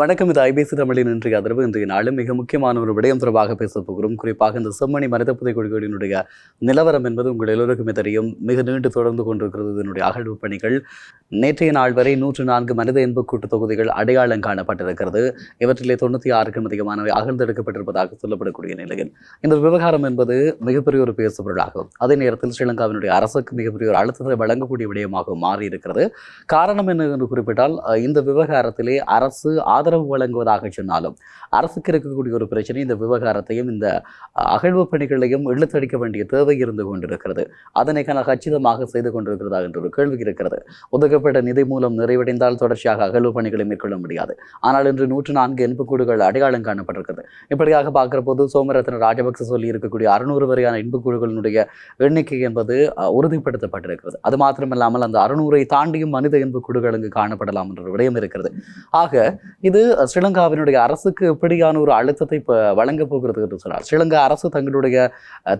வணக்கம் இது ஐபிசி தமிழின் இன்றைய ஆதரவு இன்றைய நாளும் மிக முக்கியமான ஒரு விடயம் தொடர்பாக பேசப் போகிறோம். குறிப்பாக இந்த செம்மணி மனித புதை குடிகளினுடைய நிலவரம் என்பது உங்கள் எல்லோருக்குமே தெரியும். மிக நீண்டு தொடர்ந்து கொண்டிருக்கிறது இதனுடைய அகழ்வு பணிகள். நேற்றைய நாள் வரை நூற்று நான்கு மனித இன்பக்கூட்டு தொகுதிகள் அடையாளம் காணப்பட்டிருக்கிறது. இவற்றிலே தொண்ணூற்றி ஆறுக்கும் அதிகமானவை அகழ்ந்தெடுக்கப்பட்டிருப்பதாக சொல்லப்படக்கூடிய நிலையில் இந்த விவகாரம் என்பது மிகப்பெரிய ஒரு பேசுபொருளாகும். அதே நேரத்தில் ஸ்ரீலங்காவினுடைய அரசுக்கு மிகப்பெரிய ஒரு அழுத்தத்தை வழங்கக்கூடிய விடயமாக மாறி இருக்கிறது காரணம் என்ன என்று குறிப்பிட்டால் இந்த விவகாரத்திலே அரசு ஆதரவு வழங்குவதாக சொன்னாலும் அரசுக்கு இருக்கக்கூடிய ஒரு பிரச்சனை இந்த விவகாரத்தையும் இந்த அகழ்வு பணிகளையும் இழுத்தடிக்க வேண்டிய தேவை இருந்து கொண்டிருக்கிறது. அதனை கன கச்சிதமாக செய்து கொண்டிருக்கிறதா என்ற ஒரு கேள்வி இருக்கிறது. ஒதுக்கப்பட்ட நிதி மூலம் நிறைவடைந்தால் தொடர்ச்சியாக அகழ்வு பணிகளை மேற்கொள்ள முடியாது. ஆனால் இன்று நூற்று நான்கு இன்புக்கூடுகள் அடையாளம் காணப்பட்டிருக்கிறது. இப்படியாக பார்க்கிற போது சோமரத்ன ராஜபக்ச சொல்லி இருக்கக்கூடிய அறுநூறு வரையான இன்புக்கூடுகளினுடைய எண்ணிக்கை என்பது உறுதிப்படுத்தப்பட்டிருக்கிறது. அது மாத்திரமில்லாமல் அந்த அறுநூறை தாண்டியும் மனித இன்புக்கூடுகள் இங்கு காணப்படலாம் என்ற ஒரு விடயம் இருக்கிறது. ஆக இது இது ஸ்ரீலங்காவினுடைய அரசுக்கு எப்படியான ஒரு அழுத்தத்தை இப்போ வழங்கப் போகிறது என்று சொன்னார் ஸ்ரீலங்கா அரசு தங்களுடைய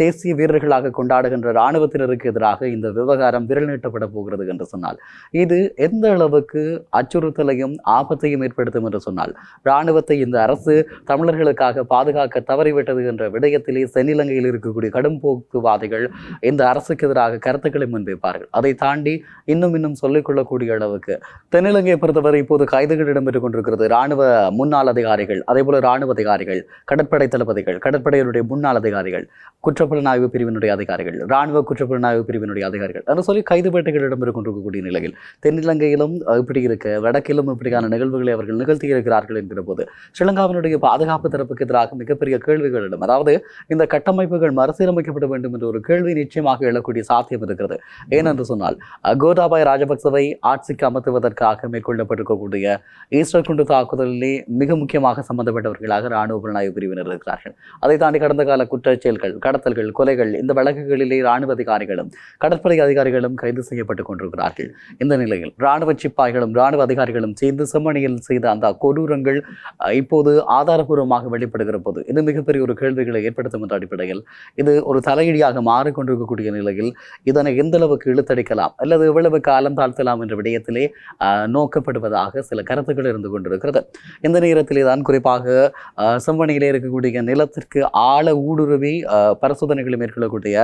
தேசிய வீரர்களாக கொண்டாடுகின்ற இராணுவத்தினருக்கு எதிராக இந்த விவகாரம் விரல் நீட்டப்பட போகிறது என்று சொன்னால் இது எந்த அளவுக்கு அச்சுறுத்தலையும் ஆபத்தையும் ஏற்படுத்தும் என்று சொன்னால் இராணுவத்தை இந்த அரசு தமிழர்களுக்காக பாதுகாக்க தவறிவிட்டது என்ற விடயத்திலே தென்னிலங்கையில் இருக்கக்கூடிய கடும் போக்குவாதிகள் இந்த அரசுக்கு எதிராக கருத்துக்களை முன்வைப்பார்கள். அதை தாண்டி இன்னும் இன்னும் சொல்லிக்கொள்ளக்கூடிய அளவுக்கு தென்னிலங்கையை பொறுத்தவரை இப்போது கைதுகள் இடம்பெற்றுக் கொண்டிருக்கிறது. இராணுவ முன்னாள் அதிகாரிகள் அதே போல இராணுவ அதிகாரிகள் கடற்படை தளபதிகள் கடற்படையினுடைய முன்னாள் அதிகாரிகள் குற்றப்புலனாய்வு பிரிவினுடைய அதிகாரிகள் இராணுவ குற்றப்புலனாய்வு பிரிவினுடைய அதிகாரிகள் என்று சொல்லி கைது பேட்டைகள் கொண்டிருக்கக்கூடிய நிலையில் தென்னிலங்கையிலும் இப்படி இருக்க வடக்கிலும் இப்படியான நிகழ்வுகளை அவர்கள் நிகழ்த்தி இருக்கிறார்கள் என்கிற போது ஸ்ரீலங்காவினுடைய பாதுகாப்பு தரப்புக்கு எதிராக மிகப்பெரிய கேள்விகள் அதாவது இந்த கட்டமைப்புகள் மறுசீரமைக்கப்பட வேண்டும் என்ற ஒரு கேள்வி நிச்சயமாக எழக்கூடிய சாத்தியம் இருக்கிறது. ஏனென்று சொன்னால் கோதாபாய் ராஜபக்சவை ஆட்சிக்கு அமர்த்துவதற்காக மேற்கொள்ளப்பட்டிருக்கக்கூடிய ஈஸ்டர் குண்டு தாக்குதலிலே மிக முக்கியமாக சம்பந்தப்பட்டவர்களாக இராணுவ புலனாய்வு பிரிவினர் இருக்கிறார்கள். அதை தாண்டி கடந்த கால குற்றச்செயல்கள் கடத்தல்கள் கொலைகள் இந்த வழக்குகளிலே இராணுவ அதிகாரிகளும் கடற்படை அதிகாரிகளும் கைது செய்யப்பட்டுக் கொண்டிருக்கிறார்கள். இந்த நிலையில் இராணுவ சிப்பாய்களும் இராணுவ அதிகாரிகளும் சேர்ந்து செம்மணியில் செய்த அந்த கொடூரங்கள் இப்போது ஆதாரபூர்வமாக வெளிப்படுகிற போது இது மிகப்பெரிய ஒரு கேள்விகளை ஏற்படுத்தும் என்ற அடிப்படையில் இது ஒரு தலையீடியாக மாறிக்கொண்டிருக்கக்கூடிய நிலையில் இதனை எந்த அளவுக்கு இழுத்தடிக்கலாம் அல்லது எவ்வளவு காலம் தாழ்த்தலாம் என்ற விடயத்திலே நோக்கப்படுவதாக சில கருத்துக்கள் இருந்து கொண்டிருக்கிறது. இந்த நேரத்திலே தான் குறிப்பாக செம்பனையிலே இருக்கக்கூடிய நிலத்திற்கு ஆழ ஊடுருவி பரிசோதனைகளை மேற்கொள்ளக்கூடிய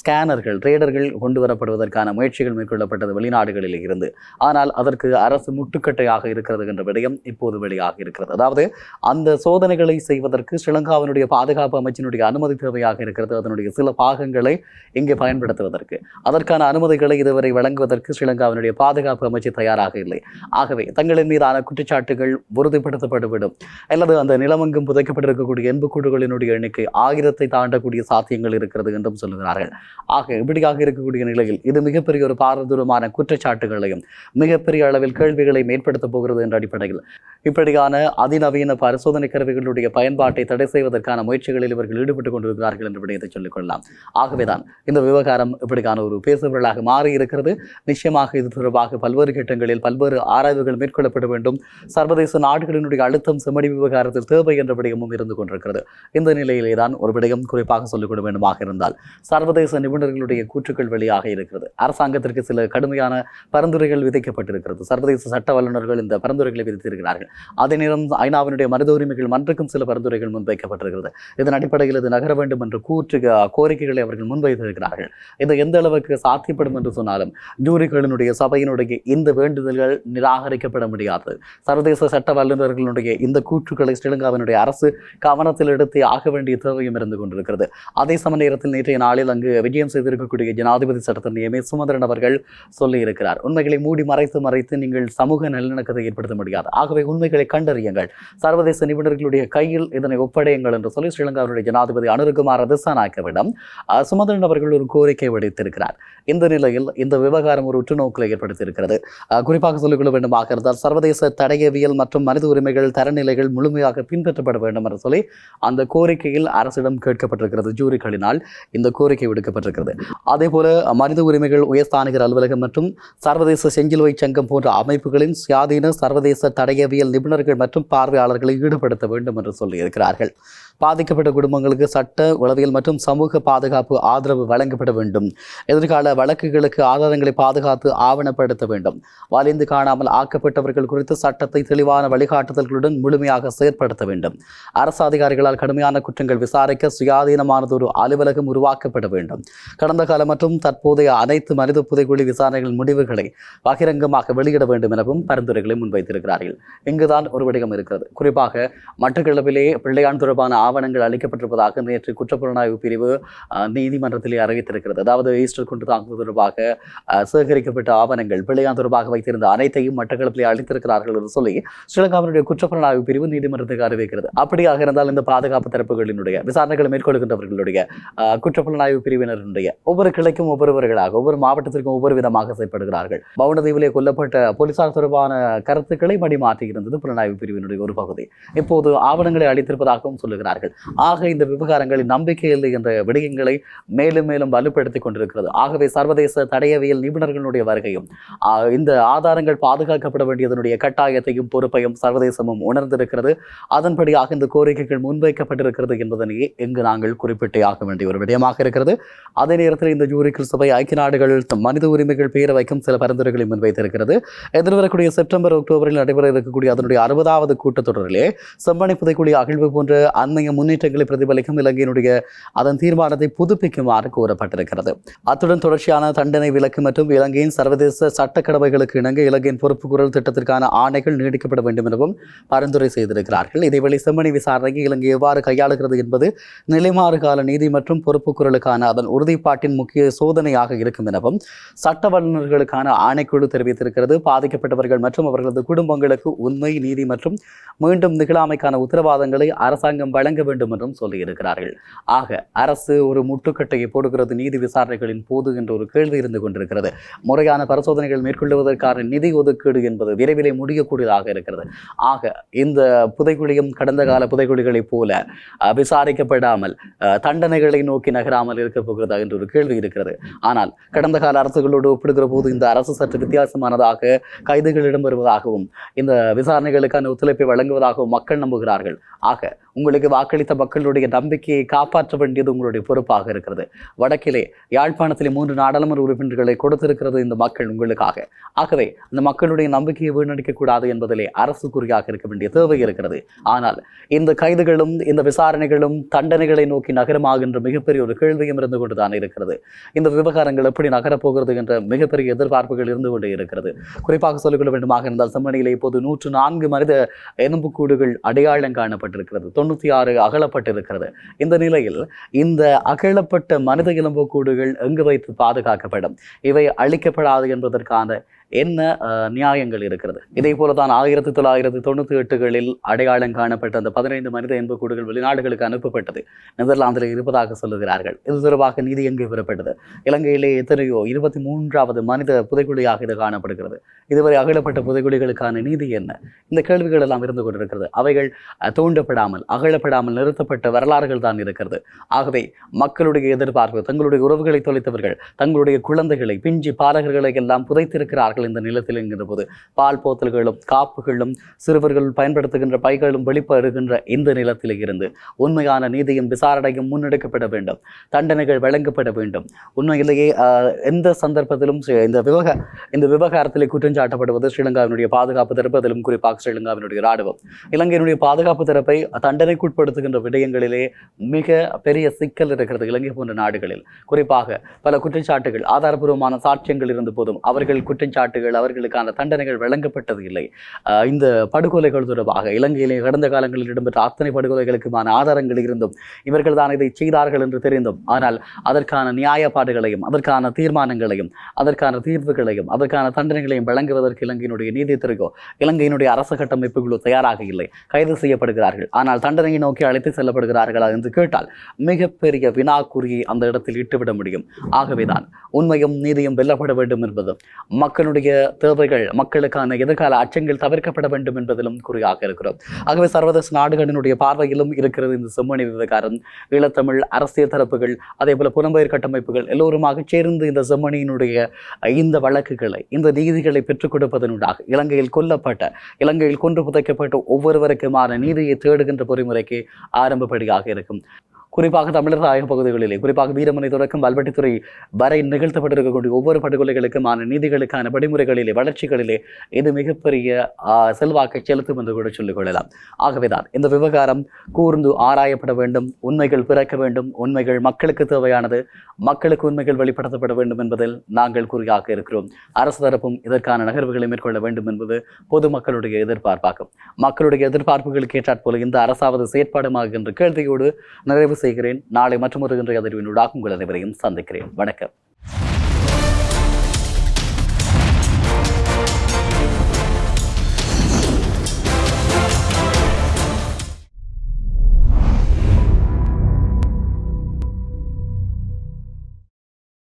ஸ்கேனர்கள் ரேடர்கள் கொண்டு வரப்படுவதற்கான முயற்சிகள் மேற்கொள்ளப்பட்டது வெளிநாடுகளில் இருந்து. ஆனால் அதற்கு அரசு முட்டுக்கட்டையாக இருக்கிறது என்ற விடயம் இப்போது வெளியாக இருக்கிறது. அதாவது அந்த சோதனைகளை செய்வதற்கு ஸ்ரீலங்காவினுடைய பாதுகாப்பு அமைச்சினுடைய அனுமதி தேவையாக இருக்கிறது. அதனுடைய சில பாகங்களை இங்கே பயன்படுத்துவதற்கு. அதற்கான அனுமதிகளை இதுவரை வழங்குவதற்கு ஸ்ரீலங்காவினுடைய பாதுகாப்பு அமைச்சு தயாராக இல்லை. ஆகவே தங்களின் மீதான குற்றச்சாட்டுகள் உறுதிப்படுத்தப்பட்டுவிடும். அல்லது அந்த நிலமெங்கும் புதைக்கப்பட்டிருக்கக்கூடிய எண்புக்கூடுகளினுடைய எண்ணிக்கை ஆயிரத்தை தாண்டக்கூடிய சாத்தியங்கள் இருக்கிறது என்றும் சொல்லுகிறார்கள். ஆக இப்படியாக இருக்கக்கூடிய நிலையில் இது மிகப்பெரிய ஒரு பாரதூரமான குற்றச்சாட்டுகளையும் மிகப்பெரிய அளவில் கேள்விகளையும் ஏற்படுத்தப் போகிறது என்ற அடிப்படையில் இப்படியான அதிநவீன பரிசோதனை கருவிகளுடைய பயன்பாட்டை தடை செய்வதற்கான முயற்சிகளில் இவர்கள் ஈடுபட்டுக் கொண்டிருக்கிறார்கள் என்ற விடயத்தை சொல்லிக்கொள்ளலாம். ஆகவேதான் இந்த விவகாரம் இப்படிக்கான ஒரு பேசுபொருளாக மாறி இருக்கிறது நிச்சயமாக இது தொடர்பாக பல்வேறு கட்டங்களில் பல்வேறு ஆராய்வுகள் மேற்கொள்ளப்பட வேண்டும். சர்வதேச நாடுகளினுடைய அழுத்தம் செம்மடி விவகாரத்தில் தேவை என்ற விடயமும் இருந்து கொண்டிருக்கிறது. இந்த நிலையிலே தான் ஒரு விடயம் குறிப்பாக சொல்லிக்கொள்ள வேண்டுமாக இருந்தால் சர்வதேச நிபுணர்களுடைய கூற்றுக்கள் வெளியாக இருக்கிறது. அரசாங்கத்திற்கு சில கடுமையான பரிந்துரைகள் விதிக்கப்பட்டிருக்கிறது. சர்வதேச சட்ட வல்லுநர்கள் இந்த பரிந்துரைகளை விதித்திருக்கிறார்கள். அதே நேரம் ஐநாவினுடைய மனித உரிமைகள் மன்றக்கும் சில பரிந்துரைகள் முன்வைக்கப்பட்டிருக்கிறது. இதன் அடிப்படையில் இது நகர வேண்டும் என்ற கூற்று கோரிக்கைகளை அவர்கள் முன்வைத்திருக்கிறார்கள். இது எந்த அளவுக்கு சாத்தியப்படும் என்று சொன்னாலும் ஜூரிகளினுடைய சபையினுடைய இந்த வேண்டுதல்கள் நிராகரிக்கப்பட முடியாது. சர்வதேச சட்ட வல்லுநர்களுடைய இந்த கூற்றுக்களை ஸ்ரீலங்காவினுடைய அரசு கவனத்தில் எடுத்து ஆக வேண்டிய தேவையும் இருந்து கொண்டிருக்கிறது. அதே சம நேரத்தில் நேற்றைய நாளில் அங்கு விஜயம் செய்திருக்கக்கூடிய ஜனாதிபதி சட்டத்தின் எம். ஏ சுமந்திரன் அவர்கள் சொல்லியிருக்கிறார். உண்மைகளை மூடி மறைத்து மறைத்து நீங்கள் சமூக நல்லிணக்கத்தை ஏற்படுத்த முடியாது. ஆகவே உண்மைகளை கண்டறியுங்கள். சர்வதேச நிபுணர்களுடைய கையில் இதனை ஒப்படையுங்கள் என்று சொல்லி ஸ்ரீலங்காவினுடைய ஜனாதிபதி அனுருகுமார் திசாநாயக்கவிடம் சுமந்திரன் அவர்கள் ஒரு கோரிக்கை விடுத்திருக்கிறார். இந்த நிலையில் இந்த விவகாரம் ஒரு உற்றுநோக்கில் ஏற்படுத்தியிருக்கிறது. குறிப்பாக சொல்லிக்கொள்ள வேண்டுமாக இருந்தால் சர்வதேச தடையவியல் மற்றும் மனித உரிமைகள் தரநிலைகள் முழுமையாக பின்பற்றப்பட வேண்டும் என்று சொல்லி அந்த கோரிக்கையில் அரசிடம் கேட்கப்பட்டிருக்கிறது. ஜூரிகளினால் இந்த கோரிக்கை விடுக்கப்பட்டிருக்கிறது. அதே போல மனித உரிமைகள் உயர்ஸ்தானிகர் அலுவலகம் மற்றும் சர்வதேச செஞ்சிலுவை சங்கம் போன்ற அமைப்புகளின் சுயாதீன சர்வதேச தடயவியல் நிபுணர்கள் மற்றும் பார்வையாளர்களை ஈடுபடுத்த வேண்டும் என்று சொல்லியிருக்கிறார்கள். பாதிக்கப்பட்ட குடும்பங்களுக்கு சட்ட உளவியல் மற்றும் சமூக பாதுகாப்பு ஆதரவு வழங்கப்பட வேண்டும். எதிர்கால வழக்குகளுக்கு ஆதாரங்களை பாதுகாத்து ஆவணப்படுத்த வேண்டும். வலிந்து காணாமல் ஆக்கப்பட்டவர்கள் குறித்து சட்டத்தை தெளிவான வழிகாட்டுதல்களுடன் முழுமையாக செயற்படுத்த வேண்டும். அரசு அதிகாரிகளால் கடுமையான குற்றங்கள் விசாரிக்க சுயாதீனமானது ஒரு அலுவலகம் உருவாக்கப்பட வேண்டும். கடந்த கால மற்றும் தற்போதைய அனைத்து மனித புதைக்குழி விசாரணைகள் முடிவுகளை பகிரங்கமாக வெளியிட வேண்டும் எனவும் பரிந்துரைகளை முன்வைத்திருக்கிறார்கள். இங்குதான் ஒரு விடயம் இருக்கிறது. குறிப்பாக மட்டக்களப்பிலே பிள்ளையான் தொடர்பான ஆவணங்கள் அளிக்கப்பட்டிருப்பதாக நேற்று குற்றப்புலனாய்வு பிரிவு அஹ், நீதிமன்றத்திலே அறிவித்திருக்கிறது. அதாவது ஈஸ்டர் குண்டு தாக்குதல் தொடர்பாக சேகரிக்கப்பட்ட ஆவணங்கள் பிள்ளையான் தொடர்பாக வைத்திருந்த அனைத்தையும் மட்டக்களப்பிலே அளித்திருக்கிறார்கள் என்று சொல்லி ஸ்ரீலங்காவினுடைய குற்றப்புலனாய்வு பிரிவு நீதிமன்றத்துக்கு அறிவிக்கிறது. அப்படியாக இருந்தால் இந்த பாதுகாப்பு தரப்புகளினுடைய விசாரணைகளை மேற்கொள்கின்றவர்களுடைய குற்றப்புலனாய்வு பிரிவினருடைய ஒவ்வொரு கிளைக்கும் ஒவ்வொருவர்களாக ஒவ்வொரு மாவட்டத்திற்கும் ஒவ்வொரு விதமாக செயல்படுகிறார்கள் பவுனதீவிலே கொல்லப்பட்ட போலீசார் தொடர்பான கருத்துக்களை மடி மாற்றியிருந்தது புலனாய்வு பிரிவினுடைய ஒரு பகுதி. இப்போது ஆவணங்களை அளித்திருப்பதாகவும் சொல்லுகிறார். கொண்டிருக்கிறார்கள் ஆக இந்த விவகாரங்களில் நம்பிக்கை இல்லை என்ற விடயங்களை மேலும் மேலும் வலுப்படுத்தி கொண்டிருக்கிறது. ஆகவே சர்வதேச தடையவியல் நிபுணர்களுடைய வருகையும் இந்த ஆதாரங்கள் பாதுகாக்கப்பட வேண்டியதனுடைய கட்டாயத்தையும் பொறுப்பையும் சர்வதேசமும் உணர்ந்திருக்கிறது. அதன்படியாக இந்த கோரிக்கைகள் முன்வைக்கப்பட்டிருக்கிறது என்பதனையே இங்கு நாங்கள் குறிப்பிட்டே ஆக வேண்டிய ஒரு விடயமாக இருக்கிறது. அதே நேரத்தில் இந்த ஜூரிக்கல் சபை ஐக்கிய நாடுகள் மனித உரிமைகள் பேரவைக்கும் சில பரிந்துரைகளை முன்வைத்திருக்கிறது. எதிர்வரக்கூடிய செப்டம்பர் அக்டோபரில் நடைபெற இருக்கக்கூடிய அதனுடைய அறுபதாவது கூட்டத்தொடரிலே செம்மணி புதைக்குழி அகழ்வு போன்ற அண்மை அண்மைய முன்னேற்றங்களை பிரதிபலிக்கும் இலங்கையினுடைய அதன் தீர்மானத்தை புதுப்பிக்குமாறு கூறப்பட்டிருக்கிறது. அத்துடன் தொடர்ச்சியான தண்டனை விலக்கு மற்றும் இலங்கையின் சர்வதேச சட்ட கடமைகளுக்கு இணங்க இலங்கையின் பொறுப்பு குரல் திட்டத்திற்கான ஆணைகள் நீடிக்கப்பட வேண்டும் எனவும் பரிந்துரை செய்திருக்கிறார்கள். இதேவேளை செம்மணி விசாரணையை இலங்கை எவ்வாறு கையாளுகிறது என்பது நிலைமாறு கால நீதி மற்றும் பொறுப்பு குரலுக்கான அதன் உறுதிப்பாட்டின் முக்கிய சோதனையாக இருக்கும் எனவும் சட்ட வல்லுநர்களுக்கான ஆணைக்குழு தெரிவித்திருக்கிறது. பாதிக்கப்பட்டவர்கள் மற்றும் அவர்களது குடும்பங்களுக்கு உண்மை நீதி மற்றும் மீண்டும் நிகழாமைக்கான உத்தரவாதங்களை அரசாங்கம் வழங்க வேண்டும் என்றும் சொல்லியிருக்கிறார்கள் ஆக அரசு ஒரு முட்டுக்கட்டையை போடுகிறது நீதி விசாரணைகளின் போது என்ற ஒரு கேள்வி இருந்து கொண்டிருக்கிறது. முறையான பரிசோதனைகள் மேற்கொள்வதற்கான நிதி ஒதுக்கீடு என்பது விரைவிலே முடியக்கூடியதாக இருக்கிறது. ஆக இந்த புதைக்குழியும் கடந்த கால புதைக்குழிகளைப் போல விசாரிக்கப்படாமல் தண்டனைகளை நோக்கி நகராமல் இருக்க போகிறதா என்ற ஒரு கேள்வி இருக்கிறது. ஆனால் கடந்த கால அரசுகளோடு ஒப்பிடுகிற போது இந்த அரசு சற்று வித்தியாசமானதாக கைதுகள் இடம்பெறுவதாகவும் இந்த விசாரணைகளுக்கான ஒத்துழைப்பை வழங்குவதாகவும் மக்கள் நம்புகிறார்கள். ஆக உங்களுக்கு வாக்களித்த மக்களுடைய நம்பிக்கையை காப்பாற்ற வேண்டியது உங்களுடைய பொறுப்பாக இருக்கிறது. வடக்கிலே யாழ்ப்பாணத்திலே மூன்று நாடாளுமன்ற உறுப்பினர்களை கொடுத்திருக்கிறது இந்த மக்கள் உங்களுக்காக. ஆகவே அந்த மக்களுடைய நம்பிக்கையை வீணடிக்கக்கூடாது என்பதிலே அரசு குறியாக இருக்க வேண்டிய தேவை இருக்கிறது. ஆனால் இந்த கைதுகளும் இந்த விசாரணைகளும் தண்டனைகளை நோக்கி நகரமாகின்ற மிகப்பெரிய ஒரு கேள்வியும் இருந்து கொண்டுதான் இருக்கிறது. இந்த விவகாரங்கள் எப்படி நகரப்போகிறது என்ற மிகப்பெரிய எதிர்பார்ப்புகள் இருந்து கொண்டே இருக்கிறது. குறிப்பாக சொல்லிக்கொள்ள வேண்டுமாக இருந்தால் செம்மணியிலே இப்போது நூற்று நான்கு மனித எலும்புக்கூடுகள் அடையாளம் காணப்பட்டிருக்கிறது. தொண்ணூற்றி ஆறு அகலப்பட்டிருக்கிறது. இந்த நிலையில் இந்த அகலப்பட்ட மனித எலும்புக்கூடுகள் எங்கு வைத்து பாதுகாக்கப்படும்? இவை அழிக்கப்படாது என்பதற்கான என்ன நியாயங்கள் இருக்கிறது? இதே போல தான் ஆயிரத்தி தொள்ளாயிரத்தி தொண்ணூற்றி எட்டுகளில் அடையாளம் காணப்பட்ட அந்த பதினைந்து மனித எலும்புக்கூடுகள் வெளிநாடுகளுக்கு அனுப்பப்பட்டது. நெதர்லாந்தில் இருப்பதாக சொல்லுகிறார்கள். இது தொடர்பாக நீதி எங்கு பெறப்பட்டது? இலங்கையிலே எத்தனையோ இருபத்தி மூன்றாவது மனித புதைக்குழியாக இது காணப்படுகிறது. இதுவரை அகழப்பட்ட புதைக்குழிகளுக்கான நீதி என்ன? இந்த கேள்விகள் எல்லாம் இருந்து கொண்டிருக்கிறது. அவைகள் அஹ், தூண்டப்படாமல் அகழப்படாமல் நிறுத்தப்பட்ட வரலாறுகள் தான் இருக்கிறது. ஆகவே மக்களுடைய எதிர்பார்ப்பு தங்களுடைய உறவுகளை தொலைத்தவர்கள் தங்களுடைய குழந்தைகளை பிஞ்சு பாலகர்களை எல்லாம் புதைத்திருக்கிறார்கள் பொருட்கள் இந்த நிலத்தில் என்கின்ற போது பால் போத்தல்களும் காப்புகளும் சிறுவர்கள் பயன்படுத்துகின்ற பைகளும் வெளிப்படுகின்ற இந்த நிலத்தில் இருந்து உண்மையான நீதியும் விசாரணையும் முன்னெடுக்கப்பட வேண்டும். தண்டனைகள் வழங்கப்பட வேண்டும். உண்மையிலேயே எந்த சந்தர்ப்பத்திலும் இந்த விவக இந்த விவகாரத்தில் குற்றஞ்சாட்டப்படுவது ஸ்ரீலங்காவினுடைய பாதுகாப்பு தரப்பதிலும் குறிப்பாக ஸ்ரீலங்காவினுடைய ராணுவம். இலங்கையினுடைய பாதுகாப்பு தரப்பை தண்டனைக்குட்படுத்துகின்ற விடயங்களிலே மிக பெரிய சிக்கல் இருக்கிறது இலங்கை போன்ற நாடுகளில். குறிப்பாக பல குற்றச்சாட்டுகள் ஆதாரபூர்வமான சாட்சியங்கள் இருந்த போதும் அவர்கள் குற்றச்சாட்டு குற்றச்சாட்டுகள் அவர்களுக்கான தண்டனைகள் வழங்கப்பட்டது இல்லை. இந்த படுகொலைகள் தொடர்பாக இலங்கையிலே கடந்த காலங்களில் இடம்பெற்ற அத்தனை படுகொலைகளுக்குமான ஆதாரங்கள் இருந்தும் இவர்கள் தான் இதை செய்தார்கள் என்று தெரிந்தும் ஆனால் அதற்கான நியாயப்பாடுகளையும் அதற்கான தீர்மானங்களையும் அதற்கான தீர்வுகளையும் அதற்கான தண்டனைகளையும் வழங்குவதற்கு இலங்கையினுடைய நீதித்துறையோ இலங்கையினுடைய அரசு கட்டமைப்புகளோ தயாராக இல்லை கைது செய்யப்படுகிறார்கள். ஆனால் தண்டனையை நோக்கி அழைத்து செல்லப்படுகிறார்களா என்று கேட்டால் மிகப்பெரிய வினாக்குறியை அந்த இடத்தில் இட்டுவிட முடியும். ஆகவேதான் உண்மையும் நீதியும் வெல்லப்பட வேண்டும் என்பது மக்களுடைய மக்களுடைய தேவைகள் மக்களுக்கான எதிர்கால அச்சங்கள் தவிர்க்கப்பட வேண்டும் என்பதிலும் குறியாக இருக்கிறோம். ஆகவே சர்வதேச நாடுகளினுடைய பார்வையிலும் இருக்கிறது இந்த செம்மணி விவகாரம். ஈழத்தமிழ் அரசியல் தரப்புகள் அதே போல புலம்பெயர் கட்டமைப்புகள் எல்லோருமாக சேர்ந்து இந்த செம்மணியினுடைய இந்த வழக்குகளை இந்த நீதிகளை பெற்றுக் கொடுப்பதனூடாக இலங்கையில் கொல்லப்பட்ட இலங்கையில் கொன்று புதைக்கப்பட்ட ஒவ்வொருவருக்குமான நீதியை தேடுகின்ற பொறிமுறைக்கு ஆரம்பப்படியாக இருக்கும். குறிப்பாக தமிழர் தாயக பகுதிகளிலே குறிப்பாக வீரமனை தொடக்கம் வல்வெட்டித்துறை வரை நிகழ்த்தப்பட்டிருக்கக்கூடிய ஒவ்வொரு படுகொலைகளுக்குமான நீதிகளுக்கான படிமுறைகளிலே வளர்ச்சிகளிலே இது மிகப்பெரிய செல்வாக்கை செலுத்தும் என்று கூட சொல்லிக் கொள்ளலாம். ஆகவேதான் இந்த விவகாரம் கூர்ந்து ஆராயப்பட வேண்டும் உண்மைகள் பிறக்க வேண்டும் உண்மைகள் மக்களுக்கு தேவையானது மக்களுக்கு உண்மைகள் வெளிப்படுத்தப்பட வேண்டும் என்பதில் நாங்கள் குறியாக இருக்கிறோம். அரசு தரப்பும் இதற்கான நகர்வுகளை மேற்கொள்ள வேண்டும் என்பது பொதுமக்களுடைய எதிர்பார்ப்பாகும். மக்களுடைய எதிர்பார்ப்புகளுக்கு ஏற்றாற்போல இந்த அரசாவது செயற்பாடுமாக என்ற கேள்வியோடு நிறைவு செய்கிறேன். நாளை மற்றும் ஒரு இன்றைய அதிர்வினூடாக உங்கள் அனைவரையும் சந்திக்கிறேன். வணக்கம்.